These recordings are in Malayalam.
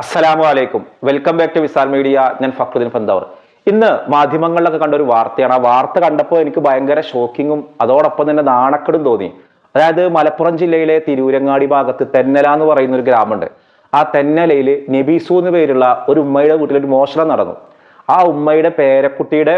അസ്സലാമു അലൈക്കും welcome back to Visal media. ഞാൻ ഫക്രുദ്ദീൻ ഫന്താവർ. ഇന്ന് മാധ്യമങ്ങളിലൊക്കെ കണ്ട ഒരു വാർത്തയാണ്. ആ വാർത്ത കണ്ടപ്പോൾ എനിക്ക് ഭയങ്കര ഷോക്കിങ്ങും അതോടൊപ്പം തന്നെ നാണക്കെടും തോന്നി. അതായത് മലപ്പുറം ജില്ലയിലെ തിരൂരങ്ങാടി ഭാഗത്ത് തെന്നല എന്ന് പറയുന്ന ഒരു ഗ്രാമമുണ്ട്. ആ തെന്നലയിൽ നബീസു എന്ന് പേരുള്ള ഒരു ഉമ്മയുടെ വീട്ടിൽ ഒരു മോഷണം നടന്നു. ആ ഉമ്മയുടെ പേരക്കുട്ടിയുടെ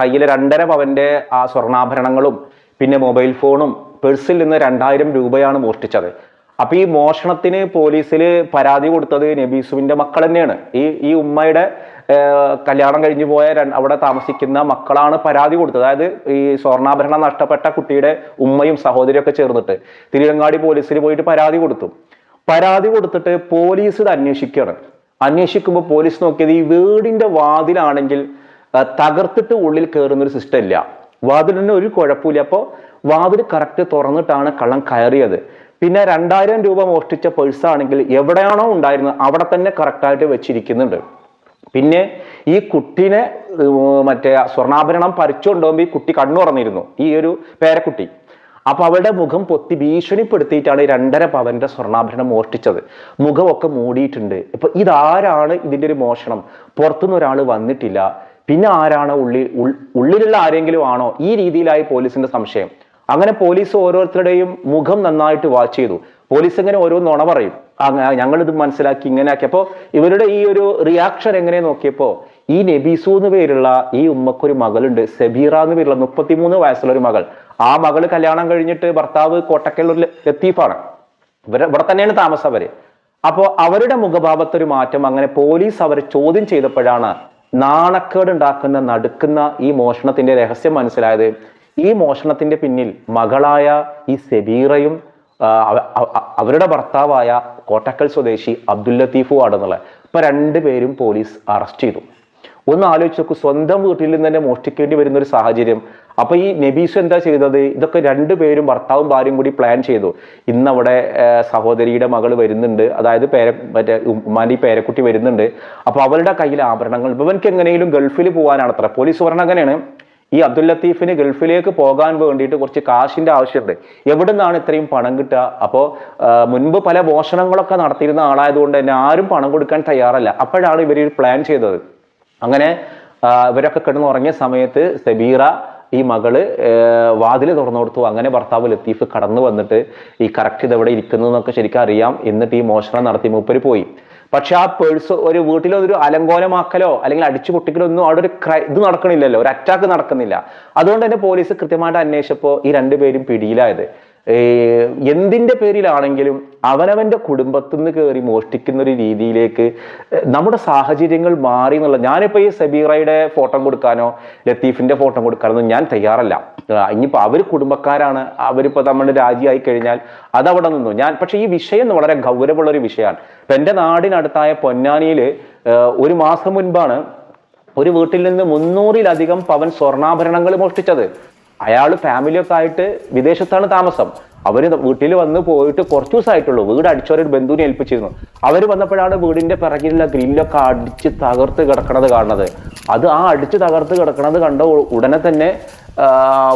കയ്യിൽ രണ്ടര പവന്റെ ആ സ്വർണാഭരണങ്ങളും പിന്നെ മൊബൈൽ ഫോണും പേഴ്സിൽ നിന്ന് രണ്ടായിരം രൂപയാണ് മോഷ്ടിച്ചത്. അപ്പൊ ഈ മോഷണത്തിന് പോലീസിൽ പരാതി കൊടുത്തത് നബീസുവിന്റെ മക്കൾ തന്നെയാണ്. ഈ ഈ ഉമ്മയുടെ കല്യാണം കഴിഞ്ഞു പോയ അവിടെ താമസിക്കുന്ന മക്കളാണ് പരാതി കൊടുത്തത്. അതായത് ഈ സ്വർണാഭരണം നഷ്ടപ്പെട്ട കുട്ടിയുടെ ഉമ്മയും സഹോദരിയും ഒക്കെ ചേർന്നിട്ട് തിരുവങ്ങാടി പോലീസിൽ പോയിട്ട് പരാതി കൊടുത്തു. പരാതി കൊടുത്തിട്ട് പോലീസ് ഇത് അന്വേഷിക്കുകയാണ്. അന്വേഷിക്കുമ്പോൾ പോലീസ് നോക്കിയത് ഈ വീടിന്റെ വാതിലാണെങ്കിൽ തകർത്തിട്ട് ഉള്ളിൽ കയറുന്ന ഒരു സിസ്റ്റം ഇല്ല. വാതിലിന് ഒരു കുഴപ്പമില്ല. അപ്പോൾ വാതിൽ കറക്റ്റ് തുറന്നിട്ടാണ് കള്ളം കയറിയത്. പിന്നെ രണ്ടായിരം രൂപ മോഷ്ടിച്ച പേഴ്സ് ആണെങ്കിൽ എവിടെയാണോ ഉണ്ടായിരുന്നത് അവിടെ തന്നെ കറക്റ്റായിട്ട് വെച്ചിരിക്കുന്നുണ്ട്. പിന്നെ ഈ കുട്ടീനെ മറ്റേ സ്വർണാഭരണം പറിച്ചുകൊണ്ടുപോകുമ്പോൾ ഈ കുട്ടി കണ്ണു തുറന്നിരുന്നു ഈ ഒരു പേരക്കുട്ടി. അപ്പൊ അവളുടെ മുഖം പൊത്തി ഭീഷണിപ്പെടുത്തിയിട്ടാണ് രണ്ടര പവന്റെ സ്വർണാഭരണം മോഷ്ടിച്ചത്. മുഖമൊക്കെ മൂടിയിട്ടുണ്ട്. ഇപ്പൊ ഇതാരാണ് ഇതിന്റെ ഒരു മോഷണം? പുറത്തുനിന്ന് ഒരാൾ വന്നിട്ടില്ല. പിന്നെ ആരാണ് ഉള്ളിൽ ഉള്ളിലുള്ള ആരെങ്കിലും ആണോ? ഈ രീതിയിലായി പോലീസിന്റെ സംശയം. അങ്ങനെ പോലീസ് ഓരോരുത്തരുടെയും മുഖം നന്നായിട്ട് വാച്ച് ചെയ്തു. പോലീസ് ഇങ്ങനെ ഓരോ നുണ പറയും. ഞങ്ങളിത് മനസ്സിലാക്കി ഇങ്ങനെ ആക്കി അപ്പോ ഇവരുടെ ഈ ഒരു റിയാക്ഷൻ എങ്ങനെ നോക്കിയപ്പോൾ ഈ നബീസു എന്ന് പേരുള്ള ഈ ഉമ്മക്കൊരു മകളുണ്ട് സബീറ എന്ന് പേരുള്ള മുപ്പത്തിമൂന്ന് വയസ്സുള്ള ഒരു മകൾ. ആ മകൾ കല്യാണം കഴിഞ്ഞിട്ട് ഭർത്താവ് കോട്ടക്കൽ ലത്തീഫാണ്. ഇവരെ ഇവിടെ തന്നെയാണ് താമസം അവർ. അപ്പോ അവരുടെ മുഖഭാവത്തൊരു മാറ്റം അങ്ങനെ പോലീസ് അവരെ ചോദ്യം ചെയ്തപ്പോഴാണ് നാണക്കേട് ഉണ്ടാക്കുന്ന നടുക്കുന്ന ഈ മോഷണത്തിന്റെ രഹസ്യം മനസ്സിലായത്. ഈ മോഷണത്തിന്റെ പിന്നിൽ മകളായ ഈ സെബീറയും അവരുടെ ഭർത്താവായ കോട്ടക്കൽ സ്വദേശി അബ്ദുൽ ലത്തീഫും ആണെന്നുള്ളത് ഇപ്പൊ രണ്ടുപേരും പോലീസ് അറസ്റ്റ് ചെയ്തു. ഒന്ന് ആലോചിച്ച് നോക്കൂ സ്വന്തം വീട്ടിൽ നിന്ന് തന്നെ മോഷ്ടിക്കേണ്ടി വരുന്ന ഒരു സാഹചര്യം. അപ്പൊ ഈ നബീസ് എന്താ ചെയ്തത്? ഇതൊക്കെ രണ്ടുപേരും ഭർത്താവും ഭാര്യയും കൂടി പ്ലാൻ ചെയ്തു. ഇന്നവിടെ സഹോദരിയുടെ മകൾ വരുന്നുണ്ട്. അതായത് പേര മറ്റേ ഉമ്മാന്റെ ഈ പേരക്കുട്ടി വരുന്നുണ്ട്. അപ്പോൾ അവരുടെ കയ്യിൽ ആഭരണങ്ങൾ. ഇവനക്ക് എങ്ങനെയും ഗൾഫിൽ പോകാനാണ് അത്ര പോലീസ് പറഞ്ഞ അങ്ങനെയാണ്. ഈ അബ്ദുൽ ലത്തീഫിന് ഗൾഫിലേക്ക് പോകാൻ വേണ്ടിയിട്ട് കുറച്ച് കാശിന്റെ ആവശ്യമുണ്ട്. എവിടെ നിന്നാണ് ഇത്രയും പണം കിട്ടുക? അപ്പോൾ മുൻപ് പല മോഷണങ്ങളൊക്കെ നടത്തിയിരുന്ന ആളായതുകൊണ്ട് തന്നെ ആരും പണം കൊടുക്കാൻ തയ്യാറല്ല. അപ്പോഴാണ് ഇവർ പ്ലാൻ ചെയ്തത്. അങ്ങനെ ഇവരൊക്കെ കിടന്നുറങ്ങിയ സമയത്ത് സബീറ ഈ മകൾ വാതിൽ തുറന്നു കൊടുത്തു. അങ്ങനെ ഭർത്താവ് ലത്തീഫ് കടന്നു വന്നിട്ട് ഈ കറക്റ്റ് ഇത് എവിടെ ഇരിക്കുന്നു എന്നൊക്കെ ശരിക്കും അറിയാം. എന്നിട്ട് ഈ മോഷണം നടത്തി മൂപ്പര് പോയി. പക്ഷെ ആ പേഴ്സ് ഒരു വീട്ടിലോ ഒരു അലങ്കോലമാക്കലോ അല്ലെങ്കിൽ അടിച്ചു പൊട്ടിക്കലോ ഒന്നും അവിടെ ഒരു ക്രൈ ഇത് നടക്കണില്ലല്ലോ. ഒരു അറ്റാക്ക് നടക്കുന്നില്ല. അതുകൊണ്ട് തന്നെ പോലീസ് കൃത്യമായിട്ട് അന്വേഷിച്ചപ്പോൾ ഈ രണ്ടുപേരും പിടിയിലായത്. ഏ, എന്തിന്റെ പേരിലാണെങ്കിലും അവനവന്റെ കുടുംബത്തിൽ നിന്ന് കയറി മോഷ്ടിക്കുന്ന ഒരു രീതിയിലേക്ക് നമ്മുടെ സാഹചര്യങ്ങൾ മാറി എന്നുള്ള ഞാനിപ്പോൾ ഈ സബീറയുടെ ഫോട്ടോ കൊടുക്കാനോ ലത്തീഫിന്റെ ഫോട്ടോ കൊടുക്കാനോ ഞാൻ തയ്യാറല്ല. ഇനിയിപ്പോൾ അവർ കുടുംബക്കാരാണ് അവരിപ്പോൾ നമ്മുടെ രാജിയായി കഴിഞ്ഞാൽ അതവിടെ നിന്നു. ഞാൻ പക്ഷേ ഈ വിഷയം വളരെ ഗൗരവമുള്ള ഒരു വിഷയമാണ്. ഇപ്പം എന്റെ നാടിനടുത്തായ പൊന്നാനിയിൽ ഒരു മാസം മുൻപാണ് ഒരു വീട്ടിൽ നിന്ന് മുന്നൂറിലധികം പവൻ സ്വർണാഭരണങ്ങൾ മോഷ്ടിച്ചത്. അയാൾ ഫാമിലിയൊക്കെ ആയിട്ട് വിദേശത്താണ് താമസം. അവർ വീട്ടിൽ വന്ന് പോയിട്ട് കുറച്ച് ദിവസമായിട്ടുള്ളൂ വീട് അടിച്ചവരെ ഒരു ബന്ധുവിനെ ഏൽപ്പിച്ചിരുന്നു. അവർ വന്നപ്പോഴാണ് വീടിന്റെ പിറകിലുള്ള ഗ്രില്ലൊക്കെ അടിച്ച് തകർത്ത് കിടക്കണത് കാണുന്നത്. അത് ആ അടിച്ച് തകർത്ത് കിടക്കണത് കണ്ട ഉടനെ തന്നെ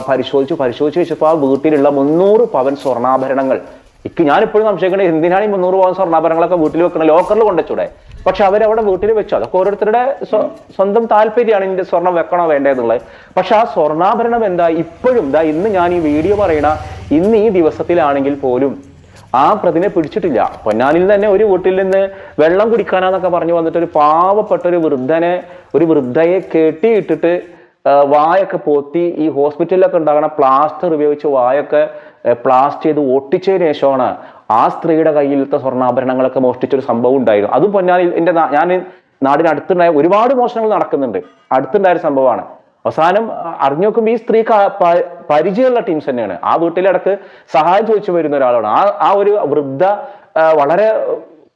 പരിശോധിച്ചു. പരിശോധിച്ച് വെച്ചപ്പോൾ ആ വീട്ടിലുള്ള മുന്നൂറ് പവൻ സ്വർണാഭരണങ്ങൾ ഇക്ക് ഞാനിപ്പോഴും സംശയിക്കണേ എന്തിനാണ് ഈ മുന്നൂറ് പവൻ സ്വർണാഭരണങ്ങളൊക്കെ വീട്ടിൽ വെക്കണത്? ലോക്കറിൽ കൊണ്ടുവച്ചൂടെ. പക്ഷെ അവരവിടെ വീട്ടിൽ വെച്ചു. അതൊക്കെ ഓരോരുത്തരുടെ സ്വ- സ്വന്തം താല്പര്യമാണ് ഇതിന്റെ സ്വർണം വെക്കണോ വേണ്ടതെന്നുള്ളത് പക്ഷെ ആ സ്വർണാഭരണം എന്താ? ഇപ്പോഴും ദാ ഇന്ന് ഞാൻ ഈ വീഡിയോ പറയണ ഇന്ന് ഈ ദിവസത്തിലാണെങ്കിൽ പോലും ആ പ്രതിനെ പിടിച്ചിട്ടില്ല. പൊന്നാനിൽ തന്നെ ഒരു വീട്ടിൽ നിന്ന് വെള്ളം കുടിക്കാനാന്നൊക്കെ പറഞ്ഞു വന്നിട്ട് ഒരു പാവപ്പെട്ട ഒരു വൃദ്ധനെ ഒരു വൃദ്ധയെ കെട്ടിയിട്ടിട്ട് വായൊക്കെ പൊത്തി ഈ ഹോസ്പിറ്റലിലൊക്കെ ഉണ്ടാകുന്ന പ്ലാസ്റ്റർ ഉപയോഗിച്ച് വായൊക്കെ പ്ലാസ്റ്റ് ചെയ്ത് ഒട്ടിച്ചതിന് ശേഷമാണ് ആ സ്ത്രീയുടെ കയ്യിലത്തെ സ്വർണാഭരണങ്ങളൊക്കെ മോഷ്ടിച്ചൊരു സംഭവം ഉണ്ടായിരുന്നു അതും പൊന്നാൽ എന്റെ ഞാൻ നാടിനടുത്തുണ്ടായ ഒരുപാട് മോഷണങ്ങൾ നടക്കുന്നുണ്ട്. അടുത്തുണ്ടായ സംഭവമാണ്. അവസാനം അറിഞ്ഞു നോക്കുമ്പോൾ ഈ സ്ത്രീ പരിചയമുള്ള ടീംസ് തന്നെയാണ്. ആ വീട്ടിലിടക്ക് സഹായം ചോദിച്ചു വരുന്ന ഒരാളാണ്. ആ ആ ഒരു വൃദ്ധ വളരെ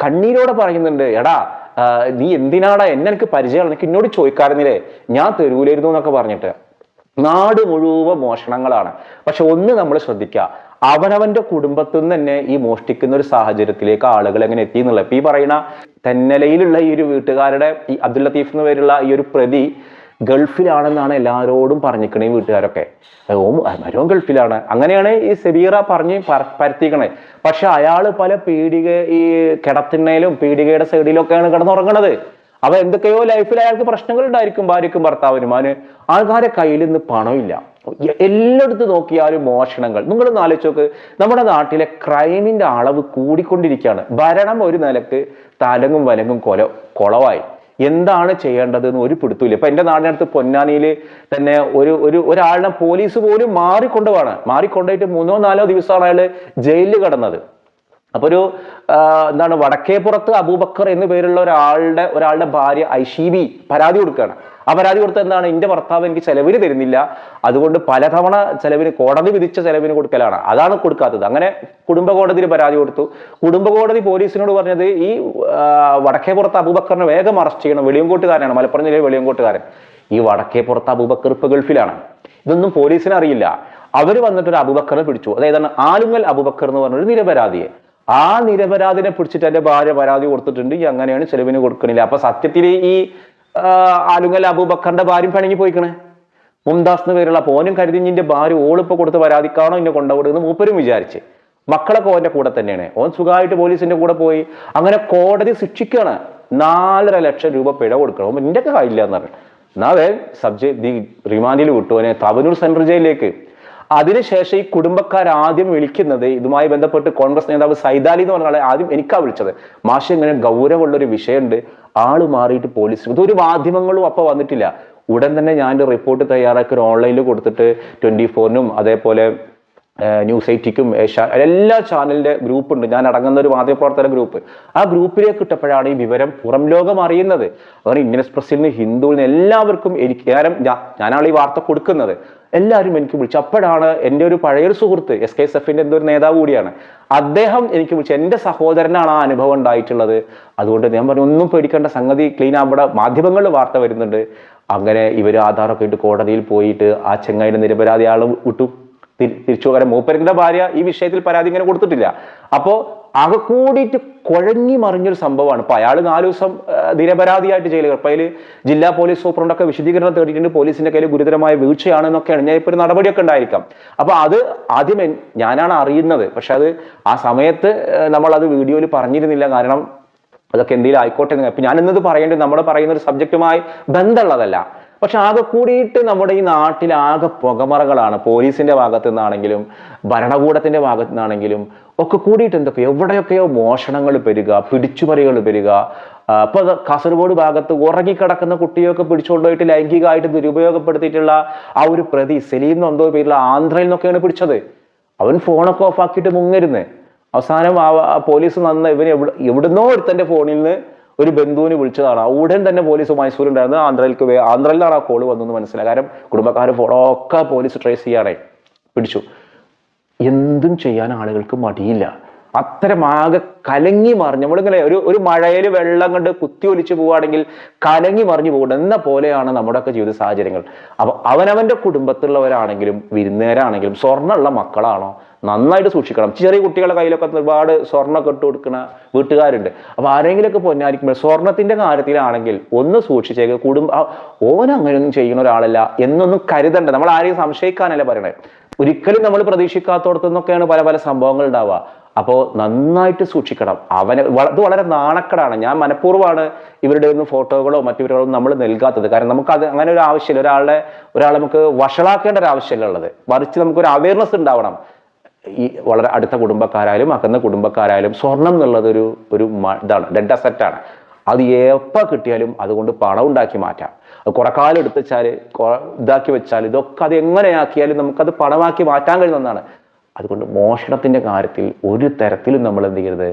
കണ്ണീരോടെ പറയുന്നുണ്ട് എടാ നീ എന്തിനാടാ എന്നെ എനിക്ക് പരിചയമാണ് എനിക്ക് എന്നോട് ചോദിക്കാറുന്നില്ലേ? ഞാൻ തരൂലായിരുന്നു എന്നൊക്കെ പറഞ്ഞിട്ട്. നാട് മുഴുവൻ മോഷണങ്ങളാണ്. പക്ഷെ ഒന്ന് നമ്മൾ ശ്രദ്ധിക്കുക അവനവന്റെ കുടുംബത്തിൽ നിന്ന് തന്നെ ഈ മോഷ്ടിക്കുന്ന ഒരു സാഹചര്യത്തിലേക്ക് ആളുകൾ എങ്ങനെ എത്തി എന്നുള്ളത്. ഈ പറയുന്ന തെന്നലയിലുള്ള ഈ ഒരു വീട്ടുകാരുടെ ഈ അബ്ദുൽ ലത്തീഫ് എന്ന് പേരുള്ള ഈ ഒരു പ്രതി ഗൾഫിലാണെന്നാണ് എല്ലാവരോടും പറഞ്ഞിക്കണേ വീട്ടുകാരൊക്കെ. ഓം ഗൾഫിലാണ്. അങ്ങനെയാണ് ഈ സെബീറ പറഞ്ഞ് പര- പരത്തിക്കണേ പക്ഷെ അയാൾ പല പീഡിക ഈ കിടത്തിണ്ണയിലും പീഡികയുടെ സൈഡിലൊക്കെയാണ് കിടന്നുറങ്ങണത്. അവ എന്തൊക്കെയോ ലൈഫിൽ അയാൾക്ക് പ്രശ്നങ്ങൾ ഉണ്ടായിരിക്കും ഭാര്യക്കും ഭർത്താവിനും. അവന് ആൾക്കാരെ കയ്യിൽ നിന്ന് പണമില്ല. എല്ലായിടത്ത് നോക്കിയാലും മോഷണങ്ങൾ. നിങ്ങളൊന്ന് ആലോചിച്ചോക്ക് നമ്മുടെ നാട്ടിലെ ക്രൈമിന്റെ അളവ് കൂടിക്കൊണ്ടിരിക്കുകയാണ്. ഭരണം ഒരു നിലയ്ക്ക് തലങ്ങും വലങ്ങും കൊല കുളവായി. എന്താണ് ചെയ്യേണ്ടത് എന്ന് ഒരു പിടുത്തമില്ല ഇപ്പൊ എന്റെ നാടിനടുത്ത് പൊന്നാനിയിൽ തന്നെ ഒരു ഒരു ഒരാളിനെ പോലീസ് പോലും മാറിക്കൊണ്ടുപോവാണ് മാറിക്കൊണ്ടുപോയിട്ട് മൂന്നോ നാലോ ദിവസമാണ് അയാൾ ജയിലിൽ കിടന്നത്. അപ്പൊ ഒരു എന്താണ് വടക്കേപ്പുറത്ത് അബൂബക്കർ എന്നു പേരുള്ള ഒരാളുടെ ഒരാളുടെ ഭാര്യ ഐഷീബി പരാതി കൊടുക്കുകയാണ്. ആ പരാതി കൊടുത്ത എന്താണ്? എന്റെ ഭർത്താവ് എനിക്ക് ചെലവിന് തരുന്നില്ല. അതുകൊണ്ട് പലതവണ ചെലവിന് കോടതി വിധിച്ച ചെലവിന് കൊടുക്കലാണ്. അതാണ് കൊടുക്കാത്തത്. അങ്ങനെ കുടുംബ കോടതിയിൽ പരാതി കൊടുത്തു. കുടുംബ കോടതി പോലീസിനോട് പറഞ്ഞത് ഈ വടക്കേപ്പുറത്ത് അബൂബക്കറിനെ വേഗം അറസ്റ്റ് ചെയ്യണം. വെളിയങ്കോട്ടുകാരനാണ്. മലപ്പുറം ജില്ലയിലെ വെളിയങ്കോട്ടുകാരൻ. ഈ വടക്കേപ്പുറത്ത് അബൂബക്കർ ഇപ്പൊ ഗൾഫിലാണ്. ഇതൊന്നും പോലീസിന് അറിയില്ല. അവർ വന്നിട്ട് ഒരു അബുബക്കറിനെ പിടിച്ചു. അതായത് ആലുങ്ങൽ അബുബക്കർ എന്ന് പറഞ്ഞൊരു നിരപരാധിയെ. ആ നിരപരാധിനെ പിടിച്ചിട്ട് എന്റെ ഭാര്യ പരാതി കൊടുത്തിട്ടുണ്ട്. അങ്ങനെയാണ് ചെലവിന് കൊടുക്കണില്ല. അപ്പൊ സത്യത്തിൽ ഈ ആലുങ്ങൽ അബൂബക്കറിന്റെ ഭാര്യ പിണങ്ങി പോയിക്കണേ. മുംതാസ് എന്ന് പേരുള്ള പോനും കരുതി നിന്റെ ഭാര്യ ഓളിപ്പോ കൊടുത്ത് പരാതിക്കാണോ എന്നെ കൊണ്ടുവിടുന്നത് മൂപ്പരും വിചാരിച്ച്. മക്കളൊക്കെ ഓന്റെ കൂടെ തന്നെയാണ്. ഓൻ സുഖമായിട്ട് പോലീസിന്റെ കൂടെ പോയി. അങ്ങനെ കോടതി ശിക്ഷിക്കുകയാണ് നാലര ലക്ഷം രൂപ പിഴ കൊടുക്കണം. നിന്റെ ഒക്കെ കയ്യില്ല എന്ന് പറഞ്ഞു എന്നാ വേ സബ്ജക്ട് റിമാൻഡിൽ വിട്ടു അവനെ തവനൂർ സെൻട്രൽ ജയിലിലേക്ക്. അതിനുശേഷം ഈ കുടുംബക്കാർ ആദ്യം വിളിക്കുന്നത് ഇതുമായി ബന്ധപ്പെട്ട് കോൺഗ്രസ് നേതാവ് സൈദാലി എന്ന് പറഞ്ഞ ആളെ ആദ്യം എനിക്കാ വിളിച്ചത്. മാഷി ഇങ്ങനെ ഗൗരവമുള്ള ഒരു വിഷയമുണ്ട്. ആൾ മാറിയിട്ട് പോലീസ് ഒരു മാധ്യമങ്ങളും അപ്പൊ വന്നിട്ടില്ല. ഉടൻ തന്നെ ഞാൻ റിപ്പോർട്ട് തയ്യാറാക്കി ഒരു ഓൺലൈനിൽ കൊടുത്തിട്ട് ട്വന്റി ഫോറിനും അതേപോലെ ന്യൂസ് എയ്റ്റിക്കും ഏഷ്യ എല്ലാ ചാനലിന്റെ ഗ്രൂപ്പ് ഉണ്ട്. ഞാൻ അടങ്ങുന്ന ഒരു മാധ്യമപ്രവർത്തന ഗ്രൂപ്പ് ആ ഗ്രൂപ്പിലേക്ക് ഇട്ടപ്പോഴാണ് ഈ വിവരം പുറം ലോകം അറിയുന്നത്. അങ്ങനെ ഇന്ത്യൻ എക്സ്പ്രസിൽ നിന്ന് ഹിന്ദുവിൽ നിന്ന് എല്ലാവർക്കും എനിക്ക് ഞാനും ഞാനാണ് ഈ വാർത്ത കൊടുക്കുന്നത്. എല്ലാവരും എനിക്ക് വിളിച്ചു. അപ്പോഴാണ് എന്റെ ഒരു പഴയൊരു സുഹൃത്ത് എസ് കെ എസ് എഫിന്റെ എന്തോ ഒരു നേതാവ് കൂടിയാണ്. അദ്ദേഹം എനിക്ക് വിളിച്ചു. എന്റെ സഹോദരനാണ് ആ അനുഭവം ഉണ്ടായിട്ടുള്ളത്. അതുകൊണ്ട് ഞാൻ പറഞ്ഞു ഒന്നും പേടിക്കേണ്ട. സംഗതി ക്ലീൻ അവിടെ മാധ്യമങ്ങളിൽ വാർത്ത വരുന്നുണ്ട്. അങ്ങനെ ഇവർ ആധാറൊക്കെ ഇട്ട് കോടതിയിൽ പോയിട്ട് ആ ചെങ്ങായിന്റെ നിരപരാധി ആൾ വിട്ടു. തിരിച്ചു പോകാൻ മൂപ്പരിന്റെ ഭാര്യ ഈ വിഷയത്തിൽ പരാതി ഇങ്ങനെ കൊടുത്തിട്ടില്ല. അപ്പോ ആകെ കൂടിയിട്ട് കുഴങ്ങി മറിഞ്ഞൊരു സംഭവമാണ്. ഇപ്പൊ അയാൾ നാല് ദിവസം നിരപരാധിയായിട്ട് ജയിലിൽ ഇപ്പൊ അതിൽ ജില്ലാ പോലീസ് സൂപ്രണ്ടൊക്കെ വിശദീകരണം തേടിയിട്ടുണ്ട്. പോലീസിന്റെ കയ്യിൽ ഗുരുതരമായ വീഴ്ചയാണെന്നൊക്കെയാണ് ഞാൻ ഇപ്പൊ ഒരു നടപടിയൊക്കെ ഉണ്ടായിരിക്കാം. അപ്പൊ അത് ആദ്യം ഞാനാണ് അറിയുന്നത്. പക്ഷെ അത് ആ സമയത്ത് നമ്മൾ അത് വീഡിയോയിൽ പറഞ്ഞിരുന്നില്ല. കാരണം അതൊക്കെ എന്തെങ്കിലും ആയിക്കോട്ടെ എന്ന്. അപ്പൊ ഞാൻ ഇന്നത് പറയേണ്ടത് നമ്മൾ പറയുന്ന ഒരു സബ്ജക്റ്റുമായി ബന്ധമുള്ളതല്ല. പക്ഷെ ആകെ കൂടിയിട്ട് നമ്മുടെ ഈ നാട്ടിൽ ആകെ പുകമറകളാണ്. പോലീസിന്റെ ഭാഗത്തു നിന്നാണെങ്കിലും ഭരണകൂടത്തിന്റെ ഭാഗത്തു നിന്നാണെങ്കിലും ഒക്കെ കൂടിയിട്ട് എന്തൊക്കെയോ എവിടെയൊക്കെയോ മോഷണങ്ങൾ പെരുക പിടിച്ചുപറികൾ പെരുക അപ്പൊ കാസർഗോഡ് ഭാഗത്ത് ഉറങ്ങിക്കിടക്കുന്ന കുട്ടിയൊക്കെ പിടിച്ചുകൊണ്ടുപോയിട്ട് ലൈംഗികമായിട്ട് ദുരുപയോഗപ്പെടുത്തിയിട്ടുള്ള ആ ഒരു പ്രതി സലീം എന്തോ പേരുള്ള ആന്ധ്രയിൽ നിന്നൊക്കെയാണ് പിടിച്ചത്. അവൻ ഫോണൊക്കെ ഓഫാക്കിയിട്ട് മുങ്ങരുന്നേ. അവസാനം ആ പോലീസ് നന്ന ഇവന് എവിടെ എവിടുന്നോ ഒരുത്തന്റെ ഫോണിൽ നിന്ന് ഒരു ബന്ധുവിന് വിളിച്ചതാണ്. ഉടൻ തന്നെ പോലീസ് മൈസൂർ ഉണ്ടായിരുന്നു. ആന്ധ്രയിലേക്ക് ആന്ധ്രയിലാണ് ആ കോൾ വന്നെന്ന് മനസ്സിലായി. കാരണം കുടുംബക്കാരെ ഫോണോ ഒക്കെ പോലീസ് ട്രേസ് ചെയ്യാണേ. പിടിച്ചു. എന്തും ചെയ്യാൻ ആളുകൾക്ക് മടിയില്ല. അത്തരം ആകെ കലങ്ങി മറിഞ്ഞു നമ്മളിങ്ങനെ ഒരു ഒരു മഴയിൽ വെള്ളം കണ്ട് കുത്തി ഒലിച്ചു പോവുകയാണെങ്കിൽ കലങ്ങി മറിഞ്ഞു പോകുന്നത് എന്ന പോലെയാണ് നമ്മുടെയൊക്കെ ജീവിത സാഹചര്യങ്ങൾ. അപ്പൊ അവനവന്റെ കുടുംബത്തിലുള്ളവരാണെങ്കിലും വിരുന്നുകാരാണെങ്കിലും സ്വർണമുള്ള മക്കളാണോ? നന്നായിട്ട് സൂക്ഷിക്കണം. ചെറിയ കുട്ടികളുടെ കയ്യിലൊക്കെ ഒരുപാട് സ്വർണമൊക്കെ ഇട്ട് കൊടുക്കുന്ന വീട്ടുകാരുണ്ട്. അപ്പൊ ആരെങ്കിലുമൊക്കെ പൊന്നായിരിക്കുമ്പോൾ സ്വർണത്തിന്റെ കാര്യത്തിലാണെങ്കിൽ ഒന്ന് സൂക്ഷിച്ചേക്ക്. കുടുംബ ഓൻ അങ്ങനെയൊന്നും ചെയ്യുന്ന ഒരാളല്ല എന്നൊന്നും കരുതണ്ട. നമ്മൾ ആരെയും സംശയിക്കാനല്ല പറയണേ. ഒരിക്കലും നമ്മൾ പ്രതീക്ഷിക്കാത്തോടത്തുനിന്നൊക്കെയാണ് പല പല സംഭവങ്ങൾ ഉണ്ടാവുക. അപ്പോൾ നന്നായിട്ട് സൂക്ഷിക്കണം. അവനെ ഇത് വളരെ നാണക്കടാണ്. ഞാൻ മനഃപൂർവമാണ് ഇവരുടെ ഒന്നും ഫോട്ടോകളോ മറ്റു നമ്മൾ നൽകാത്തത്. കാരണം നമുക്ക് അത് അങ്ങനെ ഒരു ആവശ്യമില്ല. ഒരാളുടെ ഒരാളെ നമുക്ക് വഷളാക്കേണ്ട ഒരു ആവശ്യമല്ല ഉള്ളത്. മറിച്ച് നമുക്കൊരു അവയർനെസ് ഉണ്ടാവണം. ഈ വളരെ അടുത്ത കുടുംബക്കാരായാലും അകന്ന കുടുംബക്കാരായാലും സ്വർണം എന്നുള്ളത് ഒരു ഒരു ഇതാണ് ഡെഡ് അസറ്റാണ് അത് എപ്പോൾ കിട്ടിയാലും അതുകൊണ്ട് പണം ഉണ്ടാക്കി മാറ്റാം. അത് കുറെ കാലം എടുത്ത് വെച്ചാൽ ഇതാക്കി വെച്ചാൽ ഇതൊക്കെ അത് എങ്ങനെയാക്കിയാലും നമുക്കത് പണമാക്കി മാറ്റാൻ കഴിയുന്നതാണ് അതുകൊണ്ട് മോഷണത്തിന്റെ കാര്യത്തിൽ ഒരു തരത്തിലും നമ്മൾ എന്ത് ചെയ്യരുത്?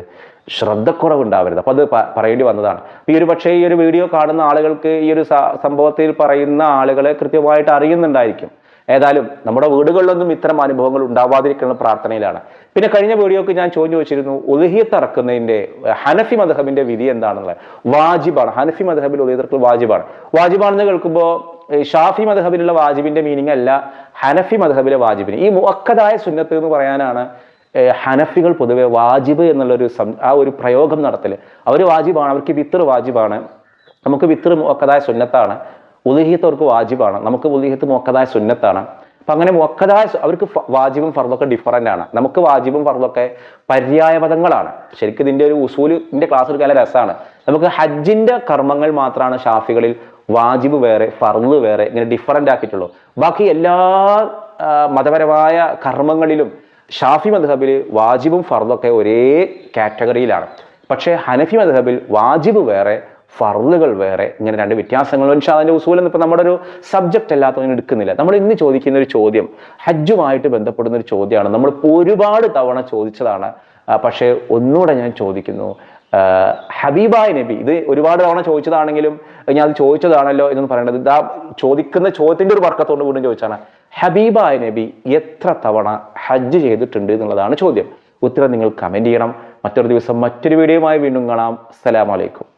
ശ്രദ്ധക്കുറവുണ്ടാവരുത്. അപ്പോൾ അത് പറയേണ്ടി വന്നതാണ്. ഈ ഒരു പക്ഷേ ഈ ഒരു വീഡിയോ കാണുന്ന ആളുകൾക്ക് ഈ ഒരു സംഭവത്തിൽ പറയുന്ന ആളുകളെ കൃത്യമായിട്ട് അറിയുന്നുണ്ടായിരിക്കും. ഏതായാലും നമ്മുടെ വീടുകളിലൊന്നും ഇത്തരം അനുഭവങ്ങൾ ഉണ്ടാവാതിരിക്കുന്ന പ്രാർത്ഥനയിലാണ്. പിന്നെ കഴിഞ്ഞ വീഡിയോക്ക് ഞാൻ ചോദിച്ചു വെച്ചിരുന്നു ഉദഹിയത്ത് ഇറക്കുന്നതിന്റെ ഹനഫി മധഹബിന്റെ വിധി എന്താണെന്നുള്ളത്? വാജിബാണ്. ഹനഫി മധഹബിൽ ഉദയത്തിൽ വാജിബാണ്. വാജിബാണെന്ന് കേൾക്കുമ്പോൾ ഷാഫി മധഹബിലുള്ള വാജിബിന്റെ മീനിങ് അല്ല ഹനഫി മധഹബിലെ വാജിബിന്. ഈ മുഅക്കദായ സുന്നത്ത് എന്ന് പറയാനാണ് ഹനഫികൾ പൊതുവെ വാജിബ് എന്നുള്ളൊരു സം- ആ ഒരു പ്രയോഗം നടത്തൽ. അവർ വാജിബാണ് അവർക്ക് വിത്തർ വാജിബാണ്. നമുക്ക് വിത്തർ മുഅക്കദായ സുന്നത്താണ്. ഉദഹിയത്ത് അവർക്ക് വാജിബാണ്. നമുക്ക് ഉദഹിയത്ത് മുക്കതായ സുന്നത്താണ്. അപ്പം അങ്ങനെ മുക്കതായ അവർക്ക് വാജിബും ഫർദൊക്കെ ഡിഫറന്റ് ആണ്. നമുക്ക് വാജിബും ഫർദൊക്കെ പര്യായ പദങ്ങളാണ്. ശരിക്കും ഇതിന്റെ ഒരു ഉസൂലിന്റെ ക്ലാസ് എടുക്കാൻ രസമാണ് നമുക്ക് ഹജ്ജിന്റെ കർമ്മങ്ങൾ മാത്രമാണ് ഷാഫികളിൽ വാജിബ് വേറെ ഫർദ് വേറെ ഇങ്ങനെ ഡിഫറന്റ് ആക്കിയിട്ടുള്ളൂ. ബാക്കി എല്ലാ മതപരമായ കർമ്മങ്ങളിലും ഷാഫി മദ്ഹബിൽ വാജിബും ഫർദൊക്കെ ഒരേ കാറ്റഗറിയിലാണ് പക്ഷേ ഹനഫി മദ്ഹബിൽ വാജിബ് വേറെ ഫർദുകൾ വേറെ ഇങ്ങനെ രണ്ട് വ്യത്യാസങ്ങൾ. പക്ഷേ അതിന്റെ ഉസൂലെന്ന് ഇപ്പം നമ്മുടെ ഒരു സബ്ജക്റ്റ് അല്ലാത്തതിന് എടുക്കുന്നില്ല. നമ്മൾ ഇന്ന് ചോദിക്കുന്ന ഒരു ചോദ്യം ഹജ്ജുമായിട്ട് ബന്ധപ്പെടുന്ന ഒരു ചോദ്യമാണ്. നമ്മൾ ഒരുപാട് തവണ ചോദിച്ചതാണ്. പക്ഷേ ഒന്നുകൂടെ ഞാൻ ചോദിക്കുന്നു ഹബീബായ് നബി ഇത് ഒരുപാട് തവണ ചോദിച്ചതാണെങ്കിലും ഞാൻ അത് ചോദിച്ചതാണല്ലോ എന്ന് പറയേണ്ടത്. ഇതാ ചോദിക്കുന്ന ചോദ്യത്തിന്റെ ഒരു വർക്കത്തോട് വീണ്ടും ചോദിച്ചാണ് ഹബീബായ നബി എത്ര തവണ ഹജ്ജ് ചെയ്തിട്ടുണ്ട് എന്നുള്ളതാണ് ചോദ്യം. ഉത്തരം നിങ്ങൾ കമന്റ് ചെയ്യണം. മറ്റൊരു ദിവസം മറ്റൊരു വീഡിയോയുമായി വീണ്ടും കാണാം. അസ്സലാമലൈക്കും